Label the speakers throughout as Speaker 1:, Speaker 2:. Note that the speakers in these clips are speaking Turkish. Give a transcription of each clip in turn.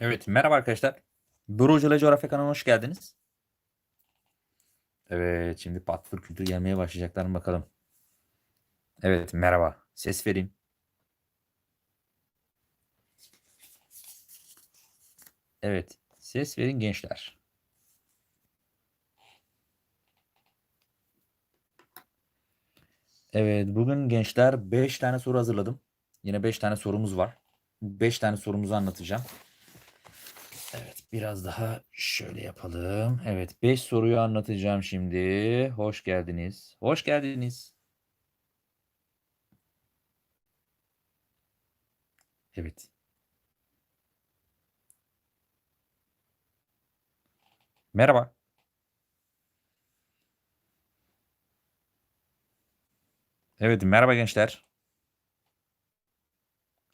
Speaker 1: Evet, merhaba arkadaşlar. Broca'la Coğrafya kanalına hoş geldiniz. Evet, şimdi patfır kültür gelmeye başlayacaklar bakalım. Evet, merhaba. Ses verin. Evet, ses verin gençler. Evet, bugün gençler 5 tane soru hazırladım. Yine 5 tane sorumuz var. 5 tane sorumuzu anlatacağım. Biraz daha şöyle yapalım. Evet, 5 soruyu anlatacağım şimdi. Hoş geldiniz. Hoş geldiniz. Evet. Merhaba. Evet, merhaba gençler.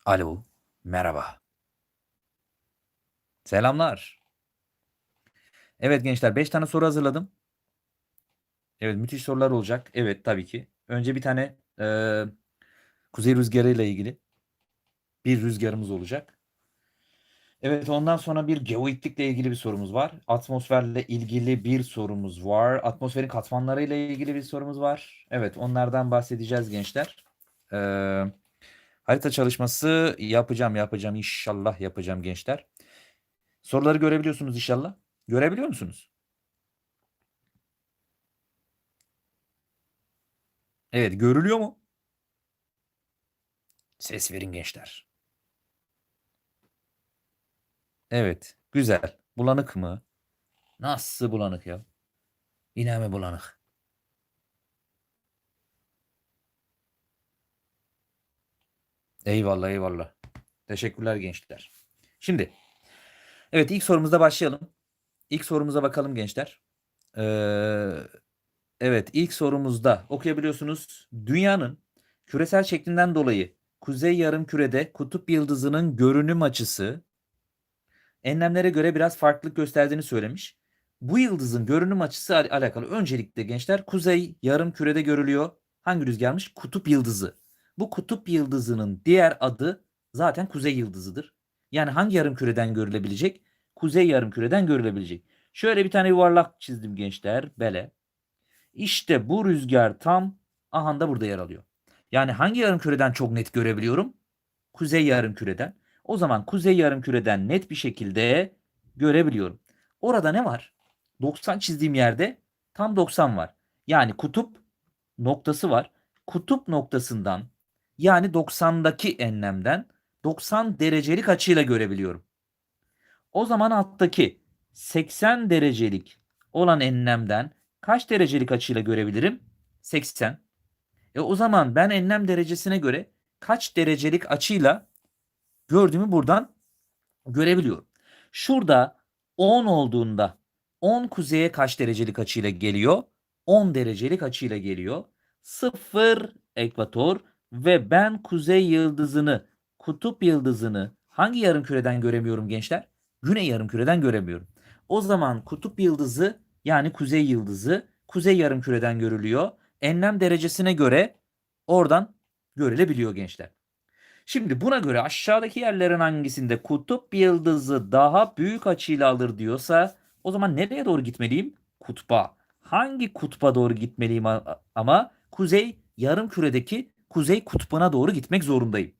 Speaker 1: Alo, merhaba. Selamlar. Evet gençler 5 tane soru hazırladım. Evet müthiş sorular olacak. Evet tabii ki. Önce bir tane eee, kuzey rüzgarı ile ilgili bir rüzgarımız olacak. Evet ondan sonra bir geoitlikle ilgili bir sorumuz var. Atmosferle ilgili bir sorumuz var. Atmosferin katmanları ile ilgili bir sorumuz var. Evet onlardan bahsedeceğiz gençler. Eee, harita çalışması yapacağım yapacağım inşallah yapacağım gençler. Soruları görebiliyorsunuz inşallah. Görebiliyor musunuz? Evet, görülüyor mu? Ses verin gençler. Evet, güzel. Bulanık mı? Nasıl bulanık ya? Yine mi bulanık? Eyvallah, eyvallah. Teşekkürler gençler. Şimdi, evet ilk sorumuzda başlayalım. İlk sorumuza bakalım gençler. Ee, evet ilk sorumuzda okuyabiliyorsunuz. Dünyanın küresel şeklinden dolayı kuzey yarımkürede kutup yıldızının görünüm açısı enlemlere göre biraz farklılık gösterdiğini söylemiş. Bu yıldızın görünüm açısı al- alakalı öncelikle gençler kuzey yarımkürede görülüyor. Hangi rüzgarmış? Kutup yıldızı. Bu kutup yıldızının diğer adı zaten kuzey yıldızıdır. Yani hangi yarımküreden görülebilecek? Kuzey yarımküreden görülebilecek. Şöyle bir tane yuvarlak çizdim gençler. Bele. İşte bu rüzgar tam aha da burada yer alıyor. Yani hangi yarımküreden çok net görebiliyorum? Kuzey yarımküreden. O zaman kuzey yarımküreden net bir şekilde görebiliyorum. Orada ne var? 90 çizdiğim yerde tam 90 var. Yani kutup noktası var. Kutup noktasından yani 90'daki enlemden 90 derecelik açıyla görebiliyorum. O zaman alttaki 80 derecelik olan enlemden kaç derecelik açıyla görebilirim? 80. E o zaman ben enlem derecesine göre kaç derecelik açıyla gördüğümü buradan görebiliyorum. Şurada 10 olduğunda 10 kuzeye kaç derecelik açıyla geliyor? 10 derecelik açıyla geliyor. 0 ekvator ve ben kuzey yıldızını, kutup yıldızını hangi yarımküreden göremiyorum gençler? Güney yarımküreden göremiyorum. O zaman kutup yıldızı yani kuzey yıldızı kuzey yarımküreden görülüyor. Enlem derecesine göre oradan görülebiliyor gençler. Şimdi buna göre aşağıdaki yerlerin hangisinde kutup yıldızı daha büyük açıyla alır diyorsa o zaman nereye doğru gitmeliyim? Kutba. Hangi kutba doğru gitmeliyim ama kuzey yarım küredeki kuzey kutbuna doğru gitmek zorundayım.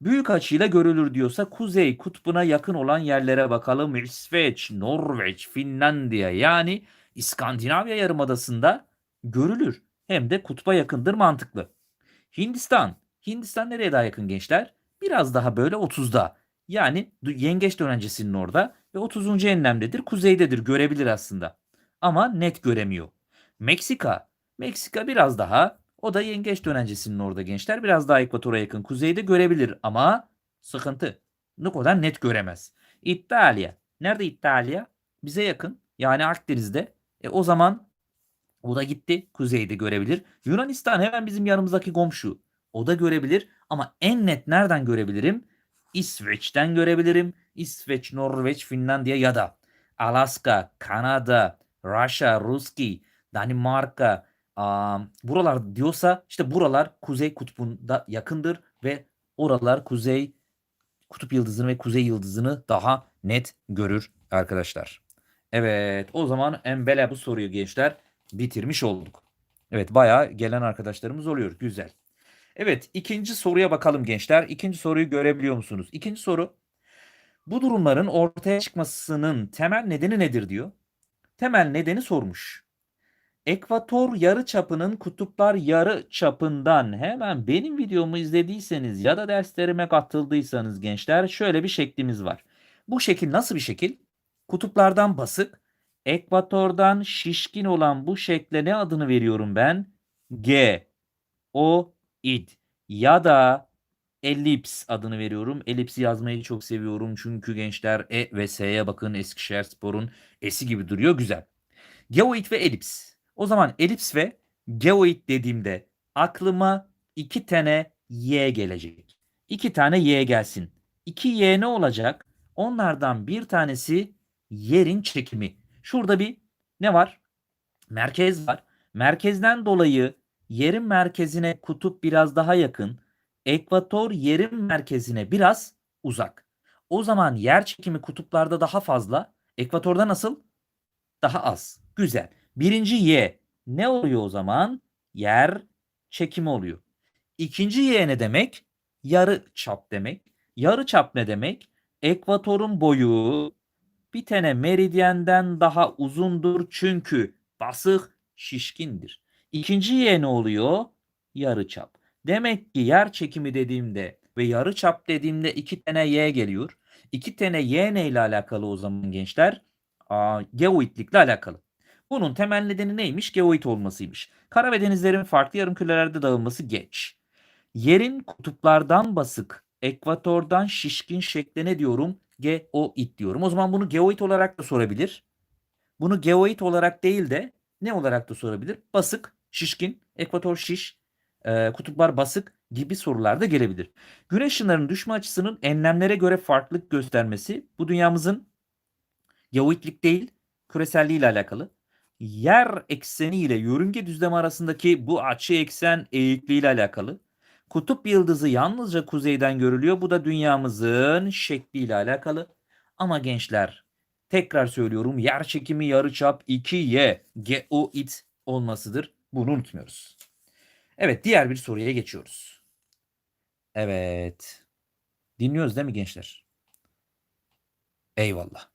Speaker 1: Büyük açıyla görülür diyorsa kuzey kutbuna yakın olan yerlere bakalım. İsveç, Norveç, Finlandiya yani İskandinavya yarımadasında görülür. Hem de kutba yakındır mantıklı. Hindistan. Hindistan nereye daha yakın gençler? Biraz daha böyle 30'da. Yani yengeç dönencesinin orada ve 30. enlemdedir. Kuzeydedir. Görebilir aslında. Ama net göremiyor. Meksika. Meksika biraz daha o da yengeç dönencesinin orada gençler. Biraz daha ekvatora yakın. Kuzeyde görebilir ama sıkıntı. Ne kadar net göremez. İtalya. Nerede İtalya? Bize yakın. Yani Akdeniz'de. E o zaman o da gitti. Kuzeyde görebilir. Yunanistan hemen bizim yanımızdaki komşu. O da görebilir ama en net nereden görebilirim? İsveç'ten görebilirim. İsveç, Norveç, Finlandiya ya da Alaska, Kanada, Rusya, Ruski, Danimarka, am, buralar diyorsa işte buralar kuzey kutbunda yakındır ve oralar kuzey kutup yıldızını ve kuzey yıldızını daha net görür arkadaşlar. Evet o zaman embele bu soruyu gençler bitirmiş olduk. Evet bayağı gelen arkadaşlarımız oluyor. Güzel. Evet ikinci soruya bakalım gençler. İkinci soruyu görebiliyor musunuz? İkinci soru bu durumların ortaya çıkmasının temel nedeni nedir diyor. Temel nedeni sormuş. Ekvator yarı çapının kutuplar yarı çapından hemen benim videomu izlediyseniz ya da derslerime katıldıysanız gençler şöyle bir şeklimiz var. Bu şekil nasıl bir şekil? Kutuplardan basık, ekvatordan şişkin olan bu şekle ne adını veriyorum ben? G, O, id ya da elips adını veriyorum. Elipsi yazmayı çok seviyorum çünkü gençler E ve S'ye bakın Eskişehir Spor'un S'i gibi duruyor. Güzel. Geoid ve elips. O zaman elips ve geoid dediğimde aklıma iki tane y gelecek. İki tane y gelsin. İki y ne olacak? Onlardan bir tanesi yerin çekimi. Şurada bir ne var? Merkez var. Merkezden dolayı yerin merkezine kutup biraz daha yakın. Ekvator yerin merkezine biraz uzak. O zaman yer çekimi kutuplarda daha fazla. Ekvatorda nasıl? Daha az. Güzel. Birinci y ne oluyor o zaman? Yer çekimi oluyor. İkinci y ne demek? Yarı çap demek. Yarı çap ne demek? Ekvatorun boyu bir tane meridyenden daha uzundur çünkü basık şişkindir. İkinci y ne oluyor? Yarı çap. Demek ki yer çekimi dediğimde ve yarı çap dediğimde iki tane y geliyor. İki tane y ne ile alakalı o zaman gençler? Aa, geoidlikle alakalı. Bunun temel nedeni neymiş? Geoid olmasıymış. Kara ve denizlerin farklı yarımkürelerde dağılması geç. Yerin kutuplardan basık, ekvatordan şişkin şekle ne diyorum? Geoid diyorum. O zaman bunu geoid olarak da sorabilir. Bunu geoid olarak değil de ne olarak da sorabilir? Basık, şişkin, ekvator şiş, e, kutuplar basık gibi sorular da gelebilir. Güneş ışınlarının düşme açısının enlemlere göre farklılık göstermesi bu dünyamızın geoidlik değil küreselliği ile alakalı. Yer ekseni ile yörünge düzlemi arasındaki bu açı eksen eğikliği ile alakalı. Kutup yıldızı yalnızca kuzeyden görülüyor. Bu da dünyamızın şekliyle alakalı. Ama gençler tekrar söylüyorum yer çekimi yarıçap 2y geoid olmasıdır. Bunu unutmuyoruz. Evet diğer bir soruya geçiyoruz. Evet. Dinliyoruz değil mi gençler? Eyvallah.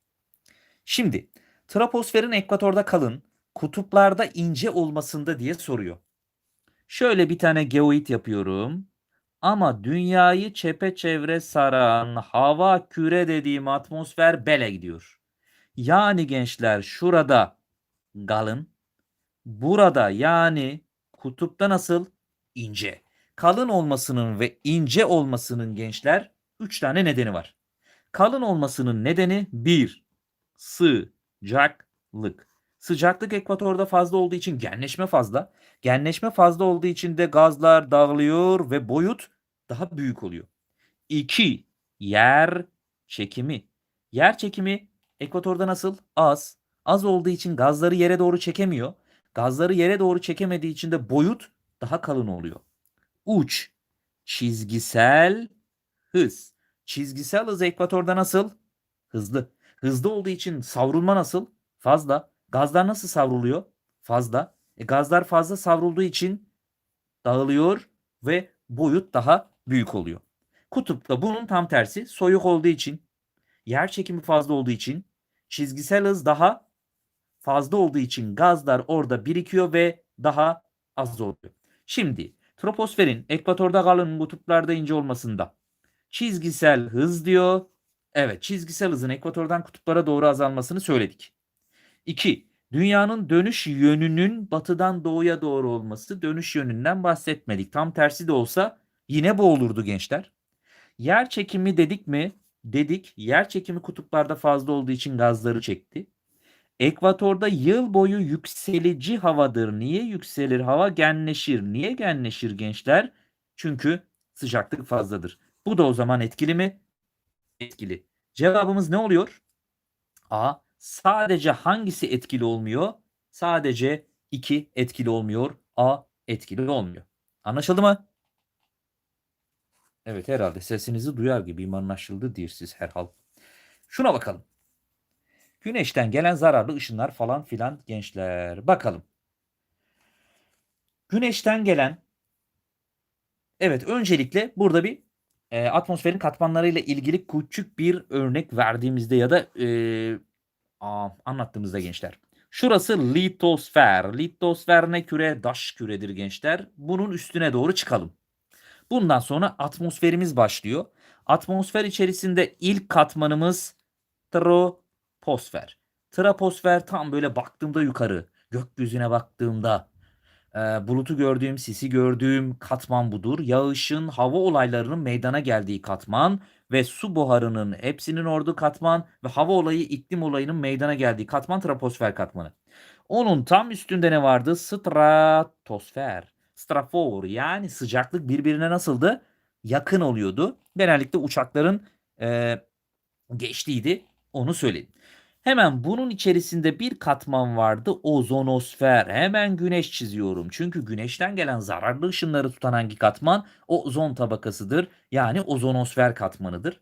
Speaker 1: Şimdi troposferin ekvatorda kalın, kutuplarda ince olmasında diye soruyor. Şöyle bir tane geoid yapıyorum. Ama dünyayı çepeçevre saran hava küre dediğim atmosfer bele gidiyor. Yani gençler şurada kalın, burada yani kutupta nasıl? ince. Kalın olmasının ve ince olmasının gençler 3 tane nedeni var. Kalın olmasının nedeni 1. Sıcaklık. Sıcaklık ekvatorda fazla olduğu için genleşme fazla. Genleşme fazla olduğu için de gazlar dağılıyor ve boyut daha büyük oluyor. 2. Yer çekimi. Yer çekimi ekvatorda nasıl? Az. Az olduğu için gazları yere doğru çekemiyor. Gazları yere doğru çekemediği için de boyut daha kalın oluyor. Uç. Çizgisel hız. Çizgisel hız ekvatorda nasıl? Hızlı. Hızlı olduğu için savrulma nasıl? Fazla. Gazlar nasıl savruluyor? Fazla. E gazlar fazla savrulduğu için dağılıyor ve boyut daha büyük oluyor. Kutupta bunun tam tersi soyuk olduğu için, yer çekimi fazla olduğu için, çizgisel hız daha fazla olduğu için gazlar orada birikiyor ve daha az oluyor. Şimdi troposferin ekvatorda kalın kutuplarda ince olmasında çizgisel hız diyor. Evet çizgisel hızın ekvatordan kutuplara doğru azalmasını söyledik. 2. Dünyanın dönüş yönünün batıdan doğuya doğru olması dönüş yönünden bahsetmedik. Tam tersi de olsa yine bu olurdu gençler. Yer çekimi dedik mi? Dedik. Yer çekimi kutuplarda fazla olduğu için gazları çekti. Ekvatorda yıl boyu yükselici havadır. Niye yükselir? Hava genleşir. Niye genleşir gençler? Çünkü sıcaklık fazladır. Bu da o zaman etkili mi? Etkili. Cevabımız ne oluyor? A. Sadece hangisi etkili olmuyor? Sadece 2 etkili olmuyor. A etkili olmuyor. Anlaşıldı mı? Evet herhalde sesinizi duyar gibiyim anlaşıldı diyorsunuz herhal. Şuna bakalım. Güneşten gelen zararlı ışınlar falan filan gençler. Bakalım. Güneşten gelen Evet öncelikle burada bir e, atmosferin katmanlarıyla ilgili küçük bir örnek verdiğimizde ya da e, aa, anlattığımızda gençler. Şurası litosfer. Litosfer ne küre? Daş küredir gençler. Bunun üstüne doğru çıkalım. Bundan sonra atmosferimiz başlıyor. Atmosfer içerisinde ilk katmanımız troposfer. Troposfer tam böyle baktığımda yukarı, gökyüzüne baktığımda e, bulutu gördüğüm, sisi gördüğüm katman budur. Yağışın, hava olaylarının meydana geldiği katman ve su buharının hepsinin olduğu katman ve hava olayı, iklim olayının meydana geldiği katman troposfer katmanı. Onun tam üstünde ne vardı? Stratosfer. Strafor yani sıcaklık birbirine nasıldı? Yakın oluyordu. Genellikle uçakların e, geçtiğiydi. Onu söyledim. Hemen bunun içerisinde bir katman vardı ozonosfer. Hemen güneş çiziyorum. Çünkü güneşten gelen zararlı ışınları tutan hangi katman? Ozon tabakasıdır. Yani ozonosfer katmanıdır.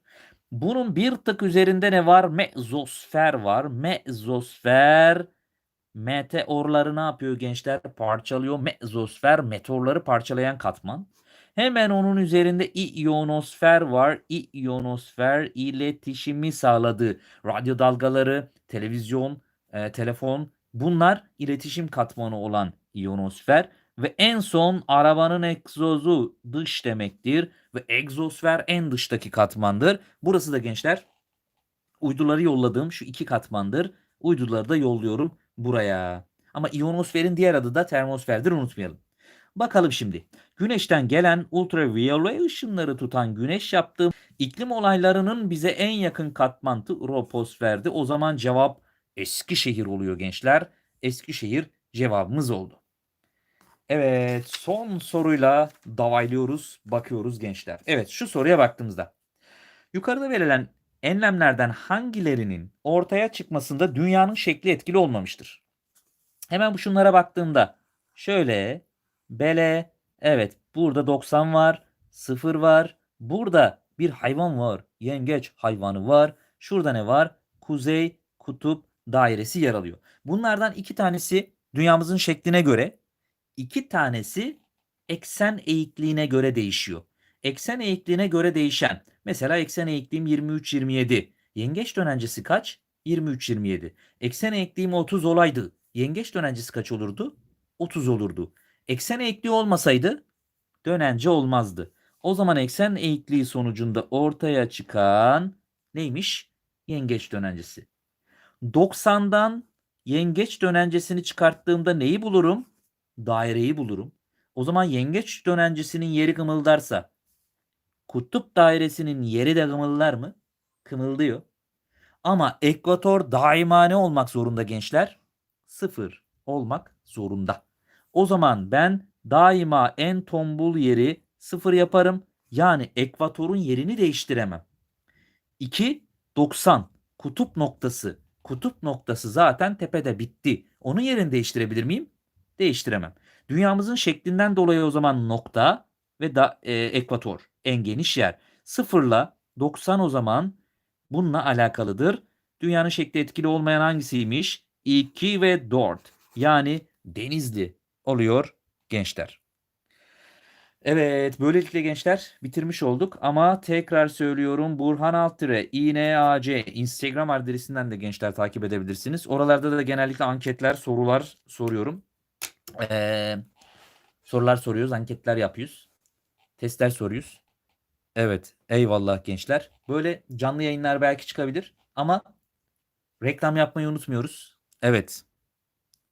Speaker 1: Bunun bir tık üzerinde ne var? Mezosfer var. Mezosfer meteorları ne yapıyor gençler? Parçalıyor. Mezosfer meteorları parçalayan katman. Hemen onun üzerinde iyonosfer var. İyonosfer iletişimi sağladığı radyo dalgaları, televizyon, e, telefon bunlar iletişim katmanı olan iyonosfer ve en son arabanın egzozu dış demektir ve egzosfer en dıştaki katmandır. Burası da gençler uyduları yolladığım şu iki katmandır. Uyduları da yolluyorum buraya. Ama iyonosferin diğer adı da termosferdir unutmayalım. Bakalım şimdi. Güneşten gelen ultraviyole ışınları tutan güneş yaptığım iklim olaylarının bize en yakın katman troposferdi. O zaman cevap Eskişehir oluyor gençler. Eskişehir cevabımız oldu. Evet son soruyla davaylıyoruz, bakıyoruz gençler. Evet şu soruya baktığımızda. Yukarıda verilen enlemlerden hangilerinin ortaya çıkmasında dünyanın şekli etkili olmamıştır? Hemen bu şunlara baktığımda şöyle Bele evet burada 90 var 0 var burada bir hayvan var yengeç hayvanı var şurada ne var kuzey kutup dairesi yer alıyor. Bunlardan iki tanesi dünyamızın şekline göre iki tanesi eksen eğikliğine göre değişiyor. Eksen eğikliğine göre değişen mesela eksen eğikliğim 23-27 yengeç dönencesi kaç? 23-27. Eksen eğikliğim 30 olaydı. Yengeç dönencesi kaç olurdu? 30 olurdu. Eksen eğikliği olmasaydı dönence olmazdı. O zaman eksen eğikliği sonucunda ortaya çıkan neymiş? Yengeç dönencesi. 90'dan yengeç dönencesini çıkarttığımda neyi bulurum? Daireyi bulurum. O zaman yengeç dönencesinin yeri kımıldarsa kutup dairesinin yeri de kımıldar mı? Kımıldıyor. Ama ekvator daima ne olmak zorunda gençler? Sıfır olmak zorunda. O zaman ben daima en tombul yeri sıfır yaparım. Yani ekvatorun yerini değiştiremem. 2. 90. Kutup noktası. Kutup noktası zaten tepede bitti. Onun yerini değiştirebilir miyim? Değiştiremem. Dünyamızın şeklinden dolayı o zaman nokta ve da, e, ekvator en geniş yer. Sıfırla 90 o zaman bununla alakalıdır. Dünyanın şekli etkili olmayan hangisiymiş? 2 ve 4. Yani Denizli oluyor gençler. Evet böylelikle gençler bitirmiş olduk ama tekrar söylüyorum Burhan Alttire İNAC Instagram adresinden de gençler takip edebilirsiniz. Oralarda da genellikle anketler sorular soruyorum. Ee, sorular soruyoruz anketler yapıyoruz. Testler soruyoruz. Evet eyvallah gençler. Böyle canlı yayınlar belki çıkabilir ama reklam yapmayı unutmuyoruz. Evet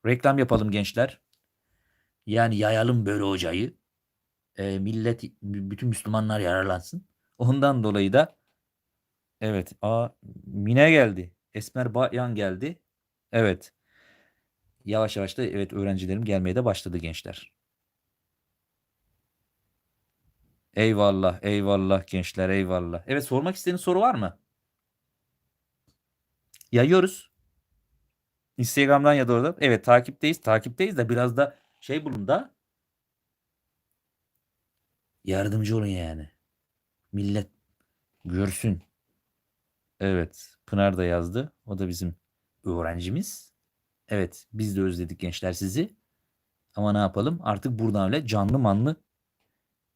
Speaker 1: reklam yapalım gençler. Yani yayalım böyle hocayı. E, millet, bütün Müslümanlar yararlansın. Ondan dolayı da evet. A Mine geldi. Esmer Bayan geldi. Evet. Yavaş yavaş da evet öğrencilerim gelmeye de başladı gençler. Eyvallah, eyvallah gençler, eyvallah. Evet sormak istediğiniz soru var mı? Yayıyoruz. Instagram'dan ya da orada. Evet takipteyiz. Takipteyiz de biraz da şey bulun da yardımcı olun yani. Millet görsün. Evet. Pınar da yazdı. O da bizim öğrencimiz. Evet. Biz de özledik gençler sizi. Ama ne yapalım? Artık buradan öyle canlı manlı.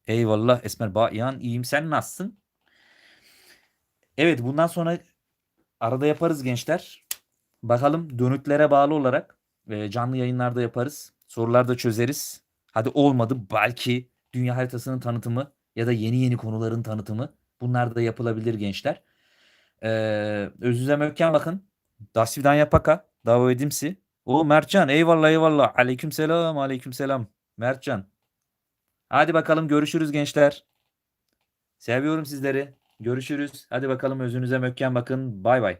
Speaker 1: Eyvallah Esmer Bayan iyiyim sen nasılsın? Evet bundan sonra arada yaparız gençler. Bakalım dönütlere bağlı olarak e, canlı yayınlarda yaparız. Sorular da çözeriz. Hadi olmadı belki dünya haritasının tanıtımı ya da yeni yeni konuların tanıtımı. Bunlar da yapılabilir gençler. Ee, Özüze Mökken bakın. Dasvidan yapaka. Davo edimsi. O Mertcan eyvallah eyvallah. Aleyküm selam aleyküm selam. Mertcan. Hadi bakalım görüşürüz gençler. Seviyorum sizleri. Görüşürüz. Hadi bakalım özünüze mökken bakın. Bay bay.